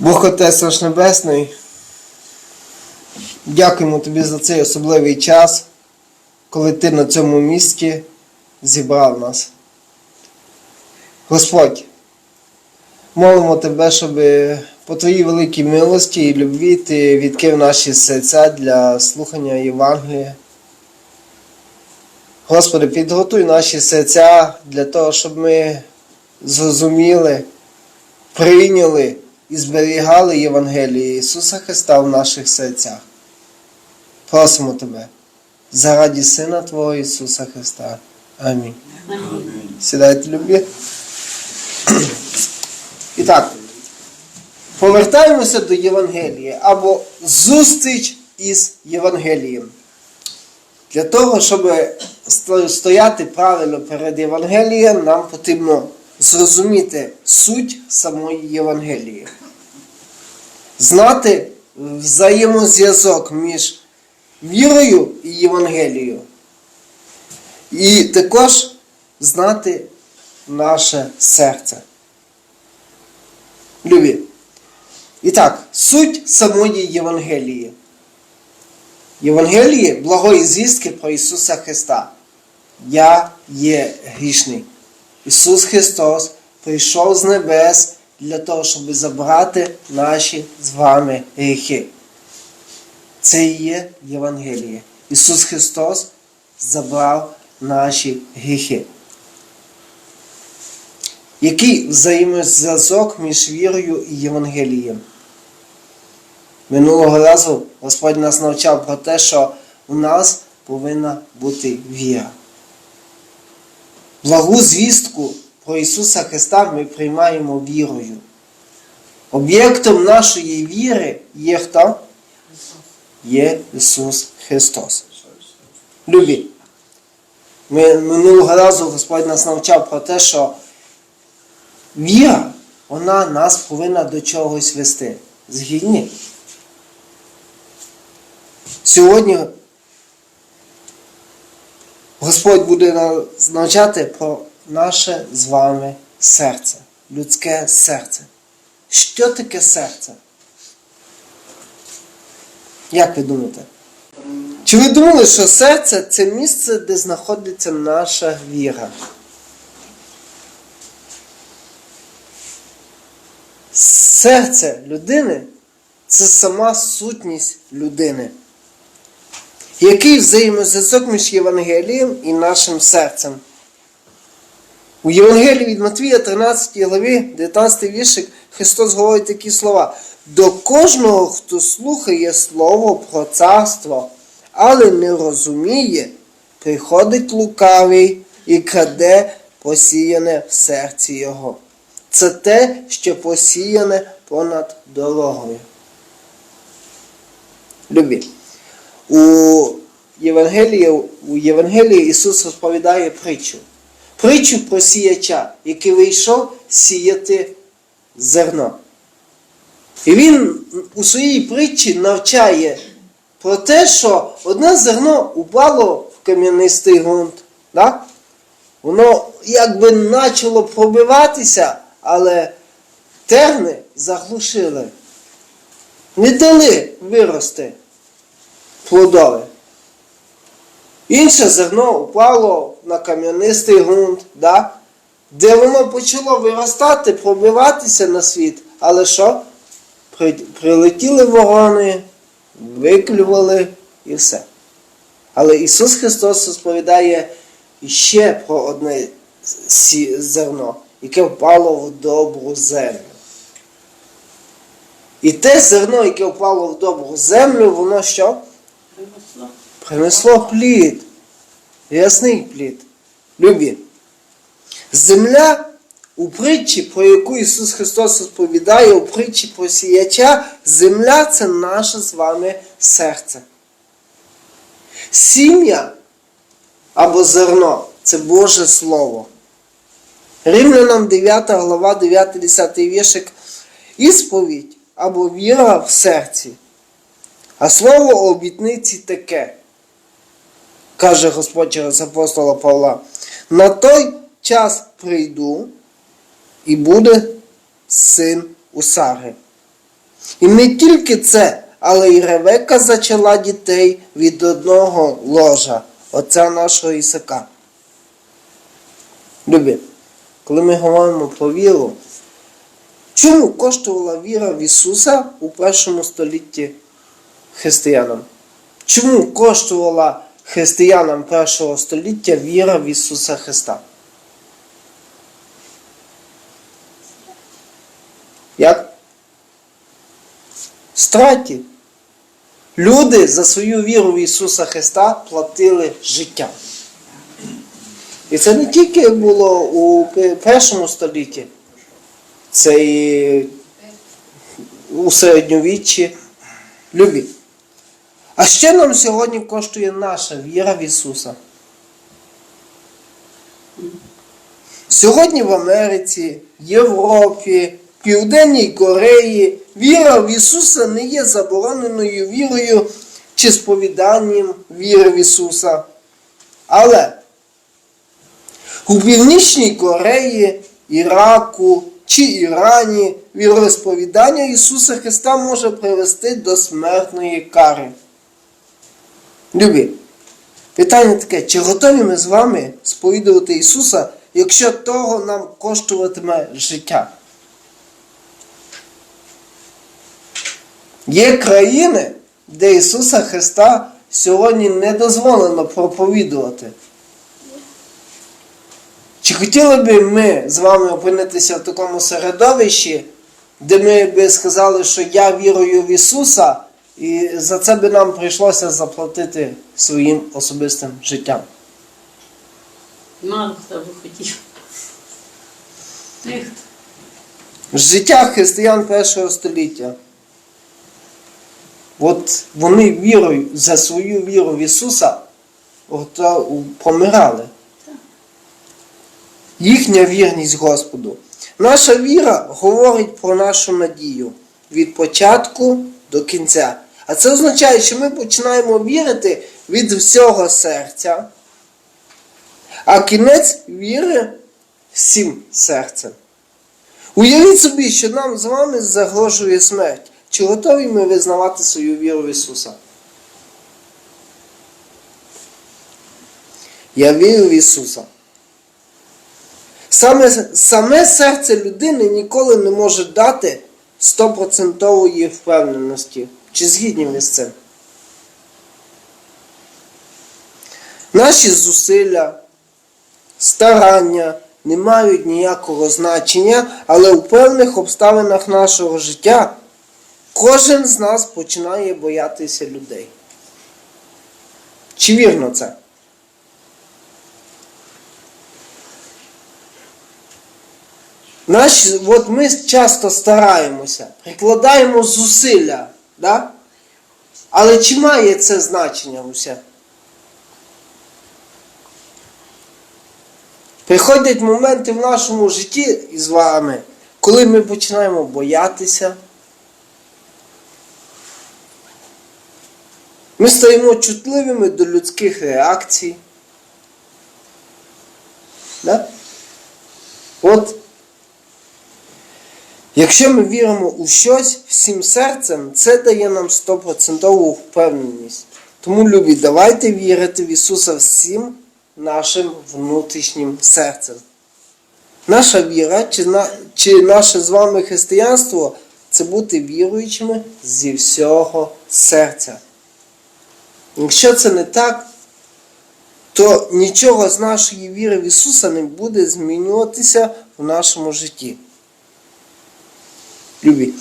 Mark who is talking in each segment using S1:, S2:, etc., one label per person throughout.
S1: Бог Отець наш Небесний, дякуємо Тобі за цей особливий час, коли Ти на цьому місці зібрав нас. Господь, молимо Тебе, щоб по Твоїй великій милості і любві Ти відкрив наші серця для слухання Євангелія. Господи, підготуй наші серця для того, щоб ми зрозуміли, прийняли і зберігали Євангеліє Ісуса Христа в наших серцях. Просимо Тебе, заради Сина Твого Ісуса Христа. Амінь. Сідайте, любі. І так, повертаємося до Євангелія або зустріч із Євангелієм. Для того, щоб стояти правильно перед Євангелієм, нам потрібно зрозуміти суть самої Євангелії. Знати взаємозв'язок між вірою і Євангелією. І також знати наше серце. Любі. І так, суть самої Євангелії. Євангелії благої звістки про Ісуса Христа. Я є грішний. Ісус Христос прийшов з небес для того, щоб забрати наші з вами гріхи. Це і є Євангеліє. Ісус Христос забрав наші гріхи. Який взаємозв'язок між вірою і Євангелієм? Минулого разу Господь нас навчав про те, що у нас повинна бути віра. Благу звістку про Ісуса Христа ми приймаємо вірою. Об'єктом нашої віри є хто? Є Ісус Христос. Любі. Ми минулого разу Господь нас навчав про те, що віра, вона нас повинна до чогось вести. Згідні? Сьогодні Господь буде навчати про наше з вами серце, людське серце. Що таке серце? Як ви думаєте? Чи ви думали, що серце це місце, де знаходиться наша віра? Серце людини це сама сутність людини. Який взаємозв'язок між Євангелієм і нашим серцем? У Євангелії від Матвія 13 главі, 19 віршик, Христос говорить такі слова. До кожного, хто слухає Слово про царство, але не розуміє, приходить лукавий і краде посіяне в серці його. Це те, що посіяне понад дорогою. Любі. У Євангелії, у Євангелії Ісус розповідає притчу. Притчу про сіяча, який вийшов сіяти зерно. І він у своїй притчі навчає про те, що одне зерно упало в кам'янистий ґрунт. Так? Воно якби почало пробиватися, але терни заглушили. Не дали вирости плодове. Інше зерно упало на кам'янистий ґрунт, да? де воно почало виростати, пробиватися на світ. Але що? Прилетіли ворони, виклювали і все. Але Ісус Христос розповідає ще про одне зерно, яке впало в добру землю. І те зерно, яке впало в добру землю, воно що? Принесло плід. Ясний плід. Любі. Земля у притчі, про яку Ісус Христос розповідає, у притчі про сіяча, земля це наше з вами серце. Сім'я або зерно це Боже Слово. Римлянам 9 глава, 9-10 віршик. Ісповідь або віра в серці. А слово обітниці таке, каже Господь через апостола Павла. На той час прийду і буде син у Сари. І не тільки це, але й Ревека зачала дітей від одного ложа, отця нашого Ісака. Любі, коли ми говоримо про віру, чому коштувала віра в Ісуса у першому столітті християнам? Чому коштувала християнам першого століття віра в Ісуса Христа? Як? Страті. Люди за свою віру в Ісуса Христа платили життям. І це не тільки було у першому столітті, це і у середньовіччі любі. А ще нам сьогодні коштує наша віра в Ісуса. Сьогодні в Америці, Європі, Південній Кореї віра в Ісуса не є забороненою вірою чи сповіданням віри в Ісуса. Але у Північній Кореї, Іраку чи Ірані віросповідання Ісуса Христа може привести до смертної кари. Любі, питання таке, чи готові ми з вами сповідувати Ісуса, якщо того нам коштуватиме життя? Є країни, де Ісуса Христа сьогодні не дозволено проповідувати. Чи хотіли би ми з вами опинитися в такому середовищі, де ми би сказали, що я вірую в Ісуса, і за це би нам прийшлося заплатити своїм особистим життям?
S2: Мало хто би хотів. Ніхто.
S1: Життя християн першого століття. От вони вірою за свою віру в Ісуса помирали. Їхня вірність Господу. Наша віра говорить про нашу надію від початку до кінця. А це означає, що ми починаємо вірити від всього серця, а кінець віри всім серцем. Уявіть собі, що нам з вами загрожує смерть. Чи готові ми визнавати свою віру в Ісуса? Я вірю в Ісуса. Саме, саме серце людини ніколи не може дати стопроцентової впевненості. Чи згідні ви з цим? Наші зусилля, старання не мають ніякого значення, але у певних обставинах нашого життя кожен з нас починає боятися людей. Чи вірно це? Наші, от ми часто стараємося, прикладаємо зусилля, да? але чи має це значення усе? Приходять моменти в нашому житті із вами, коли ми починаємо боятися. Ми стаємо чутливими до людських реакцій. Да? От, якщо ми віримо у щось всім серцем, це дає нам стопроцентову впевненість. Тому, любі, давайте вірити в Ісуса всім нашим внутрішнім серцем. Наша віра, чи, на, чи наше з вами християнство це бути віруючими зі всього серця. Якщо це не так, то нічого з нашої віри в Ісуса не буде змінюватися в нашому житті. Любі.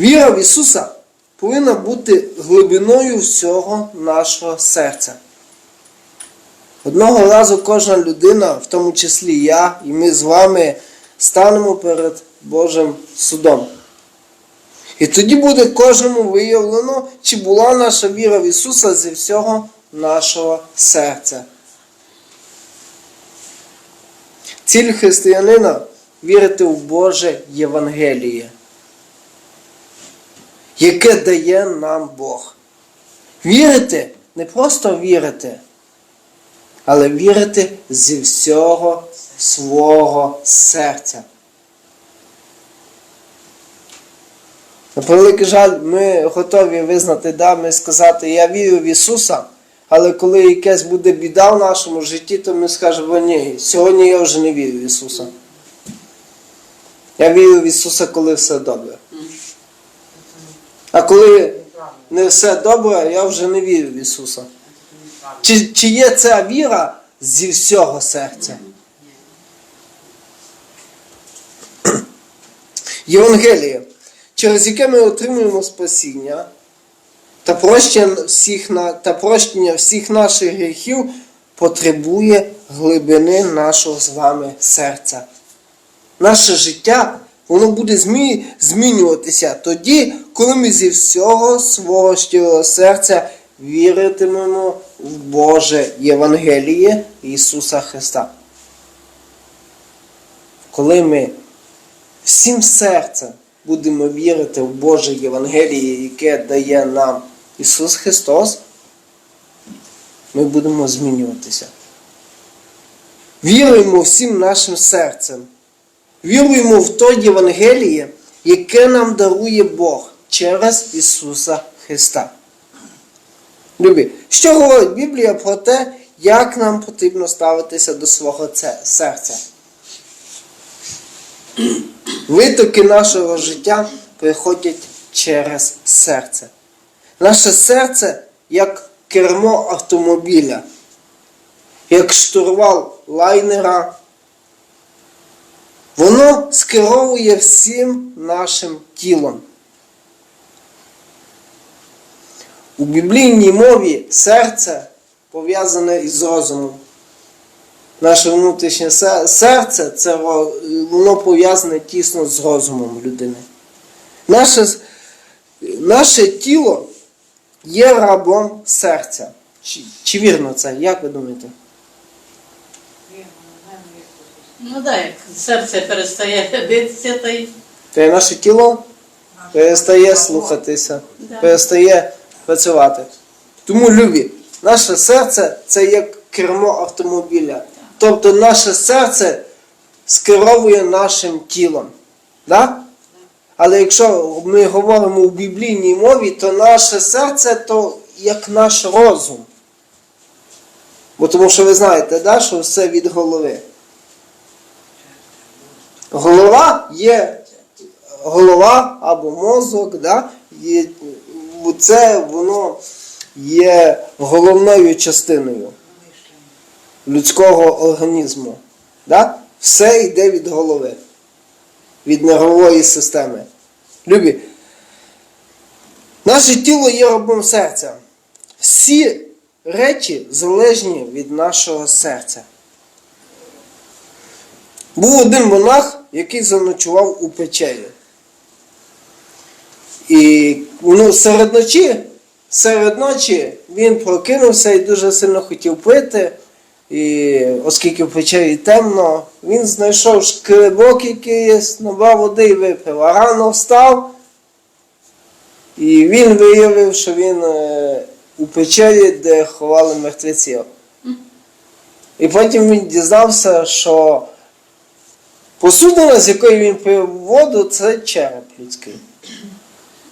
S1: Віра в Ісуса повинна бути глибиною всього нашого серця. Одного разу кожна людина, в тому числі я, і ми з вами станемо перед Божим судом. І тоді буде кожному виявлено, чи була наша віра в Ісуса зі всього нашого серця. Ціль християнина вірити в Боже Євангеліє, яке дає нам Бог. Вірити, не просто вірити, але вірити зі всього свого серця. На превеликий жаль, ми готові визнати, да, ми сказати, я вірю в Ісуса, але коли якась буде біда в нашому житті, то ми скажемо, ні, сьогодні я вже не вірю в Ісуса. Я вірю в Ісуса, коли все добре. А коли не все добре, я вже не вірю в Ісуса. Чи, чи є ця віра зі всього серця? Євангеліє, через яке ми отримуємо спасіння та прощення всіх, та прощення всіх наших гріхів потребує глибини нашого з вами серця. Наше життя воно буде змі... змінюватися тоді, коли ми зі всього свого щирого серця віритимемо в Боже Євангеліє Ісуса Христа. Коли ми всім серцем будемо вірити в Боже Євангеліє, яке дає нам Ісус Христос, ми будемо змінюватися. Віруємо всім нашим серцем. Віруємо в то Євангеліє, яке нам дарує Бог через Ісуса Христа. Любі, що говорить Біблія про те, як нам потрібно ставитися до свого серця? Витоки нашого життя приходять через серце. Наше серце як кермо автомобіля, як штурвал лайнера. Воно скеровує всім нашим тілом. У біблійній мові серце пов'язане із розумом. Наше внутрішнє серце це воно пов'язане тісно з розумом людини. Наше, наше тіло є рабом серця. Чи, чи вірно це? Як ви думаєте?
S2: Ну так, як серце перестає битися, та й
S1: Те наше тіло перестає слухатися,
S2: Да.
S1: перестає працювати. Тому любі, наше серце це як кермо автомобіля. Тобто наше серце скеровує нашим тілом. Да? Але якщо ми говоримо у біблійній мові, то наше серце то як наш розум. Бо тому що ви знаєте, да, що все від голови. Голова є голова або мозок, да? є, це воно є головною частиною людського організму. Да? Все йде від голови, від нервової системи. Любі, наше тіло є рабом серця. Всі речі залежні від нашого серця. Був один монах, який заночував у печері. І ну, серед ночі, серед ночі він прокинувся і дуже сильно хотів пити. І оскільки в печері темно, він знайшов шкребок якийсь, набрав води і випив. А рано встав. І він виявив, що він е, у печері, де ховали мертвеців. І потім він дізнався, що посудина, з якої він пив воду, це череп людський.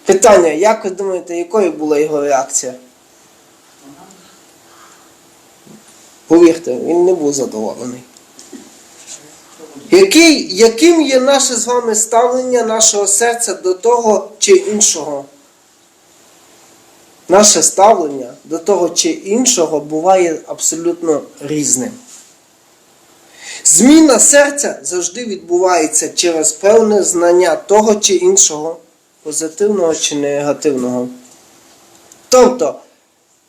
S1: Питання, як ви думаєте, якою була його реакція? Повірте, він не був задоволений. Який, яким є наше з вами ставлення нашого серця до того чи іншого? Наше ставлення до того чи іншого буває абсолютно різним. Зміна серця завжди відбувається через певне знання того чи іншого, позитивного чи негативного. Тобто,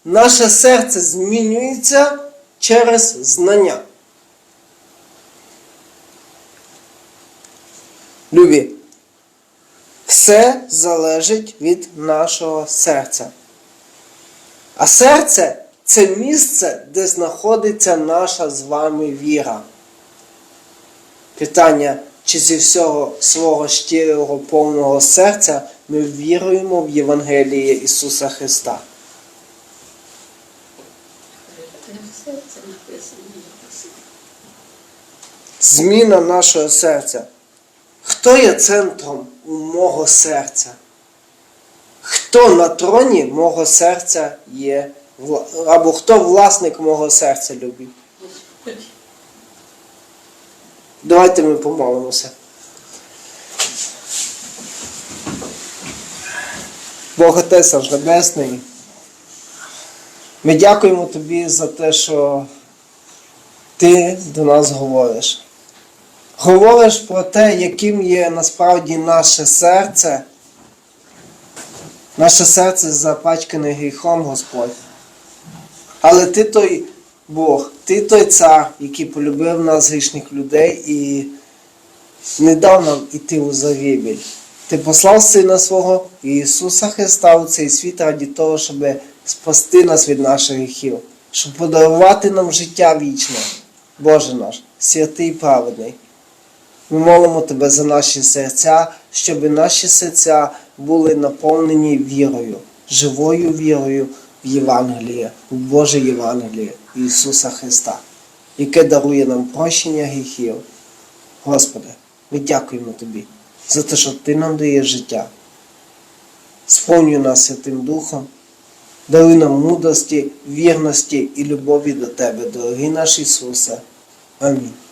S1: наше серце змінюється через знання. Любі, все залежить від нашого серця. А серце це місце, де знаходиться наша з вами віра. Питання, чи зі всього свого щирого повного серця ми віруємо в Євангеліє Ісуса Христа. Зміна нашого серця. Хто є центром у мого серця? хто на троні мого серця є, або хто власник мого серця любить. Давайте ми помолимося. Бог Отець наш Небесний. Ми дякуємо Тобі за те, що Ти до нас говориш. Говориш про те, яким є насправді наше серце. Наше серце запачкане гріхом, Господь. Але ти той Бог, ти той цар, який полюбив нас грішних людей і не дав нам іти у загибель. Ти послав Сина свого Ісуса Христа у цей світ раді того, щоб спасти нас від наших гріхів, щоб подарувати нам життя вічне. Боже наш, святий і праведний. Ми молимо Тебе за наші серця, щоб наші серця були наповнені вірою, живою вірою в Євангеліє, в Боже Євангеліє Ісуса Христа, яке дарує нам прощення гріхів. Господи, ми дякуємо Тобі за те, що Ти нам даєш життя. Сповнюй нас Святим Духом, даруй нам мудрості, вірності і любові до Тебе, дорогий наш Ісусе. Амінь.